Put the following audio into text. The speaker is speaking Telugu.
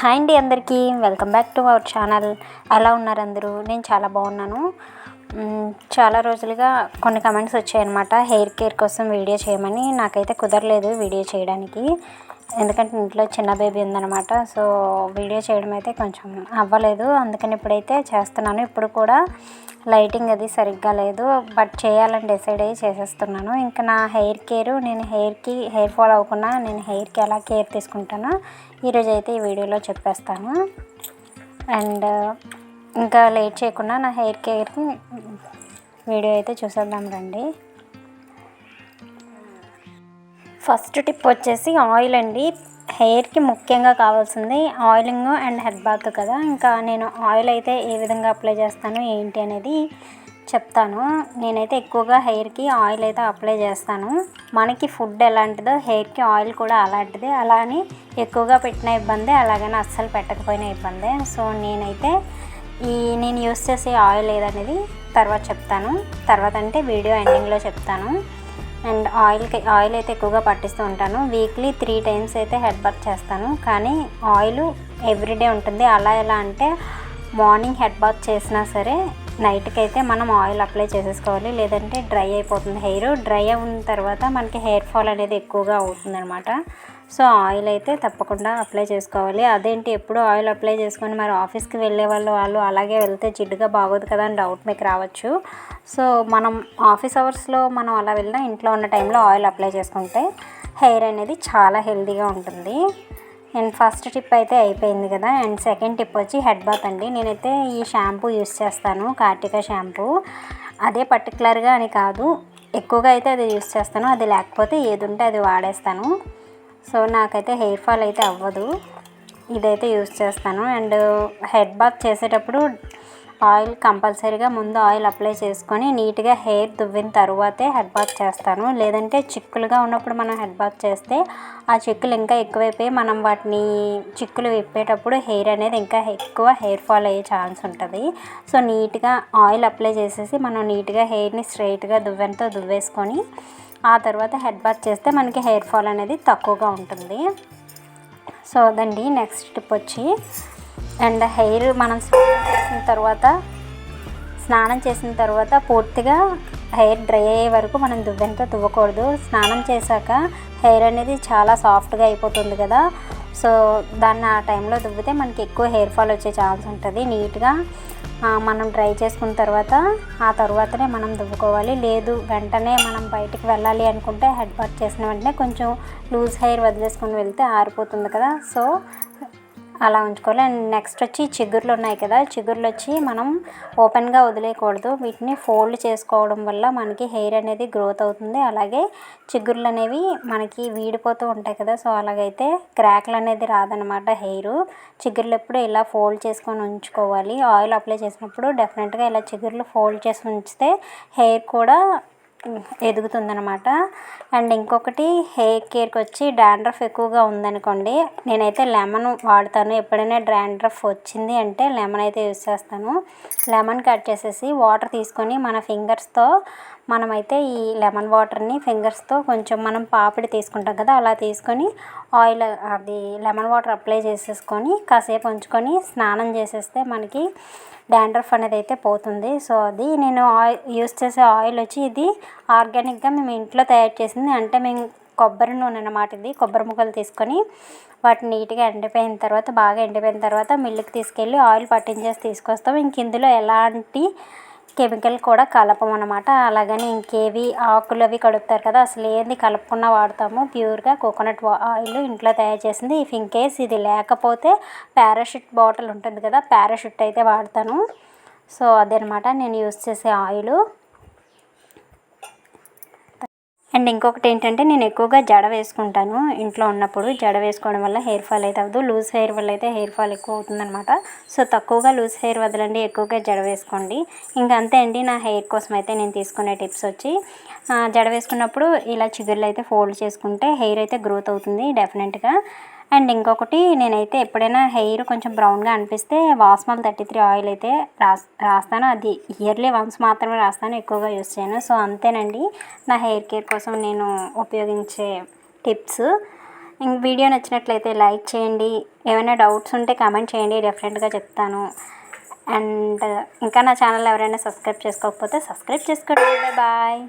హాయ్ అండి అందరికీ. Welcome back to our channel. ఎలా ఉన్నారు అందరూ? నేను చాలా బాగున్నాను. చాలా రోజులుగా కొన్ని కమెంట్స్ వచ్చాయన్నమాట. హెయిర్ కేర్ కోసం వీడియో చేయమని. నాకైతే కుదరలేదు వీడియో చేయడానికి. ఎందుకంటే ఇంట్లో చిన్న బేబీ ఉందన్నమాట. సో వీడియో చేయడం అయితే కొంచెం అవ్వలేదు. అందుకని ఇప్పుడైతే చేస్తున్నాను. ఇప్పుడు కూడా లైటింగ్ అది సరిగ్గా లేదు. బట్ చేయాలని డిసైడ్ అయ్యి చేసేస్తున్నాను. ఇంకా నా హెయిర్ కేర్ నేను హెయిర్కి హెయిర్ ఫాల్ అవ్వకుండా నేను హెయిర్కి ఎలా కేర్ తీసుకుంటానో ఈరోజు అయితే ఈ వీడియోలో చెప్పేస్తాను. అండ్ ఇంకా లేట్ చేయకుండా నా హెయిర్ కేర్కి వీడియో అయితే చూసేద్దాం రండి. ఫస్ట్ టిప్ వచ్చేసి ఆయిల్ అండి. హెయిర్కి ముఖ్యంగా కావాల్సింది ఆయిలింగ్ అండ్ హెడ్ బాత్ కదా. ఇంకా నేను ఆయిల్ అయితే ఏ విధంగా అప్లై చేస్తాను ఏంటి అనేది చెప్తాను. నేనైతే ఎక్కువగా హెయిర్కి ఆయిల్ అయితే అప్లై చేస్తాను. మనకి ఫుడ్ ఎలాంటిదో హెయిర్కి ఆయిల్ కూడా అలాంటిదే. అలా అని ఎక్కువగా పెట్టిన ఇబ్బందే అలాగని అస్సలు పెట్టకపోయిన ఇబ్బందే. సో నేనైతే ఈ నేను యూస్ చేసే ఆయిల్ ఏదనేది తర్వాత చెప్తాను. తర్వాత అంటే వీడియో ఎండింగ్లో చెప్తాను. అండ్ ఆయిల్కి ఆయిల్ అయితే ఎక్కువగా పట్టిస్తూ ఉంటాను. వీక్లీ త్రీ టైమ్స్ అయితే హెడ్ బాత్ చేస్తాను. కానీ ఆయిల్ ఎవ్రీడే ఉంటుంది. అలా ఎలా అంటే మార్నింగ్ హెడ్ బాత్ చేసినా సరే నైట్కి అయితే మనం ఆయిల్ అప్లై చేసేసుకోవాలి. లేదంటే డ్రై అయిపోతుంది హెయిర్. డ్రై అయిన తర్వాత మనకి హెయిర్ ఫాల్ అనేది ఎక్కువగా అవుతుందనమాట సో ఆయిల్ అయితే తప్పకుండా అప్లై చేసుకోవాలి. అదేంటి? ఎప్పుడు ఆయిల్ అప్లై చేసుకొని మరి ఆఫీస్కి వెళ్ళే వాళ్ళు వాళ్ళు అలాగే వెళ్తే జిడ్డుగా బాగోదు కదా అని డౌట్ మీకు రావచ్చు. సో మనం ఆఫీస్ అవర్స్లో మనం అలా వెళ్ళినా ఇంట్లో ఉన్న టైంలో ఆయిల్ అప్లై చేసుకుంటే హెయిర్ అనేది చాలా హెల్దీగా ఉంటుంది. అండ్ ఫస్ట్ టిప్ అయితే అయిపోయింది కదా. అండ్ సెకండ్ టిప్ వచ్చి హెడ్ బాత్ అండి. నేనైతే ఈ షాంపూ యూస్ చేస్తాను కార్టిక షాంపూ. అదే పర్టికులర్గా అని కాదు ఎక్కువగా అయితే అది యూస్ చేస్తాను. అది లేకపోతే ఏది ఉంటే అది వాడేస్తాను. సో నాకైతే హెయిర్ ఫాల్ అయితే అవ్వదు. ఇదైతే యూస్ చేస్తాను. అండ్ హెడ్ బాత్ చేసేటప్పుడు ఆయిల్ కంపల్సరీగా ముందు ఆయిల్ అప్లై చేసుకొని నీట్గా హెయిర్ దువ్విన తర్వాతే హెడ్ బాత్ చేస్తాను. లేదంటే చిక్కులుగా ఉన్నప్పుడు మనం హెడ్ బాత్ చేస్తే ఆ చిక్కులు ఇంకా ఎక్కువైపోయి మనం వాటిని చిక్కులు విప్పేటప్పుడు హెయిర్ అనేది ఇంకా ఎక్కువ హెయిర్ ఫాల్ అయ్యే ఛాన్స్ ఉంటుంది. సో నీట్గా ఆయిల్ అప్లై చేసేసి మనం నీట్గా హెయిర్ని స్ట్రైట్గా దువ్వెనతో దువ్వేసుకొని ఆ తర్వాత హెడ్ బాత్ చేస్తే మనకి హెయిర్ ఫాల్ అనేది తక్కువగా ఉంటుంది. సో అదండి నెక్స్ట్ టిప్ వచ్చి. అండ్ హెయిర్ మనం స్నానం చేసిన తర్వాత స్నానం చేసిన తర్వాత పూర్తిగా హెయిర్ డ్రై అయ్యే వరకు మనం దువ్వెనతో దువ్వకూడదు. స్నానం చేశాక హెయిర్ అనేది చాలా సాఫ్ట్గా అయిపోతుంది కదా. సో దాన్ని ఆ టైంలో దువ్వితే మనకి ఎక్కువ హెయిర్ ఫాల్ వచ్చే ఛాన్స్ ఉంటుంది. నీట్గా మనం డ్రై చేసుకున్న తర్వాత ఆ తర్వాతనే మనం దువ్వుకోవాలి. లేదు వెంటనే మనం బయటికి వెళ్ళాలి అనుకుంటే హెడ్ బాత్ చేసిన వెంటనే కొంచెం లూజ్ హెయిర్ వదిలేసుకొని వెళ్తే ఆరిపోతుంది కదా. సో అలా ఉంచుకోవాలి. అండ్ నెక్స్ట్ వచ్చి చిగుర్లు ఉన్నాయి కదా చిగుర్లు వచ్చి మనం ఓపెన్గా వదిలేయకూడదు. వీటిని ఫోల్డ్ చేసుకోవడం వల్ల మనకి హెయిర్ అనేది గ్రోత్ అవుతుంది. అలాగే చిగుర్లు అనేవి మనకి వీడిపోతూ ఉంటాయి కదా సో అలాగైతే క్రాక్లు అనేది రాదనమాట హెయిర్ చిగుర్లు ఎప్పుడు ఇలా ఫోల్డ్ చేసుకొని ఉంచుకోవాలి. ఆయిల్ అప్లై చేసినప్పుడు డెఫినెట్గా ఇలా చిగుర్లు ఫోల్డ్ చేసి ఉంచితే హెయిర్ కూడా ఎదుగుతుందనమాట అండ్ ఇంకొకటి హెయిర్ కేర్కి వచ్చి డాండ్రఫ్ ఎక్కువగా ఉందనుకోండి నేనైతే లెమన్ వాడతాను. ఎప్పుడైనా డాండ్రఫ్ వచ్చింది అంటే లెమన్ అయితే యూస్ చేస్తాను. లెమన్ కట్ చేసేసి వాటర్ తీసుకొని మన ఫింగర్స్తో మనమైతే ఈ లెమన్ వాటర్ని ఫింగర్స్తో కొంచెం మనం పాపిడి తీసుకుంటాం కదా అలా తీసుకొని ఆయిల్ అది లెమన్ వాటర్ అప్లై చేసేసుకొని కాసేపు ఉంచుకొని స్నానం చేసేస్తే మనకి డాండ్రఫ్ అనేది అయితే పోతుంది. సో అది నేను ఆయిల్ యూస్ చేసే ఆయిల్ వచ్చి ఇది ఆర్గానిక్గా మేము ఇంట్లో తయారు చేసింది. అంటే మేము కొబ్బరి నూనె అన్నమాట ఇది. కొబ్బరి ముక్కలు తీసుకొని వాటిని నీట్గా ఎండిపోయిన తర్వాత బాగా ఎండిపోయిన తర్వాత మిల్లుకి తీసుకెళ్ళి ఆయిల్ పట్టించేసి తీసుకొస్తాం. ఇంక ఇందులో ఎలాంటి కెమికల్ కూడా కలపం అనమాట అలాగని ఇంకేవి ఆకులు అవి కడుపుతారు కదా అసలు ఏంది కలపకుండా వాడతాము? ప్యూర్గా కోకోనట్ ఆయిల్ ఇంట్లో తయారు చేసింది. ఇఫ్ ఇన్ కేస్ ఇది లేకపోతే పారాషూట్ బాటిల్ ఉంటుంది కదా పారాషూట్ అయితే వాడతాను. సో అదనమాట నేను యూస్ చేసే ఆయిల్. అండ్ ఇంకొకటి ఏంటంటే నేను ఎక్కువగా జడ వేసుకుంటాను. ఇంట్లో ఉన్నప్పుడు జడ వేసుకోవడం వల్ల హెయిర్ ఫాల్ అయితే అవ్వదు. లూజ్ హెయిర్ వల్ల అయితే హెయిర్ ఫాల్ ఎక్కువ అవుతుందన్నమాట. సో తక్కువగా లూజ్ హెయిర్ వదలండి ఎక్కువగా జడ వేసుకోండి. ఇంకా అంతే అండి నా హెయిర్ కోసం అయితే నేను తీసుకునే టిప్స్ వచ్చి జడ వేసుకున్నప్పుడు ఇలా చిగుర్లు అయితే ఫోల్డ్ చేసుకుంటే హెయిర్ అయితే గ్రోత్ అవుతుంది డెఫినెట్గా. అండ్ ఇంకొకటి నేనైతే ఎప్పుడైనా హెయిర్ కొంచెం బ్రౌన్గా అనిపిస్తే వాస్మల్ థర్టీ త్రీ ఆయిల్ అయితే రాస్ రాస్తాను. అది ఇయర్లీ వన్స్ మాత్రమే రాస్తాను ఎక్కువగా యూస్ చేయను. సో అంతేనండి. నా హెయిర్ కేర్ కోసం నేను ఉపయోగించే టిప్స్. ఇంక వీడియో నచ్చినట్లయితే లైక్ చేయండి. ఏమైనా డౌట్స్ ఉంటే కామెంట్ చేయండి. డెఫినెట్గా చెప్తాను. అండ్ ఇంకా నా ఛానల్ ఎవరైనా సబ్స్క్రైబ్ చేసుకోకపోతే సబ్స్క్రైబ్ చేసుకోండి. Bye bye.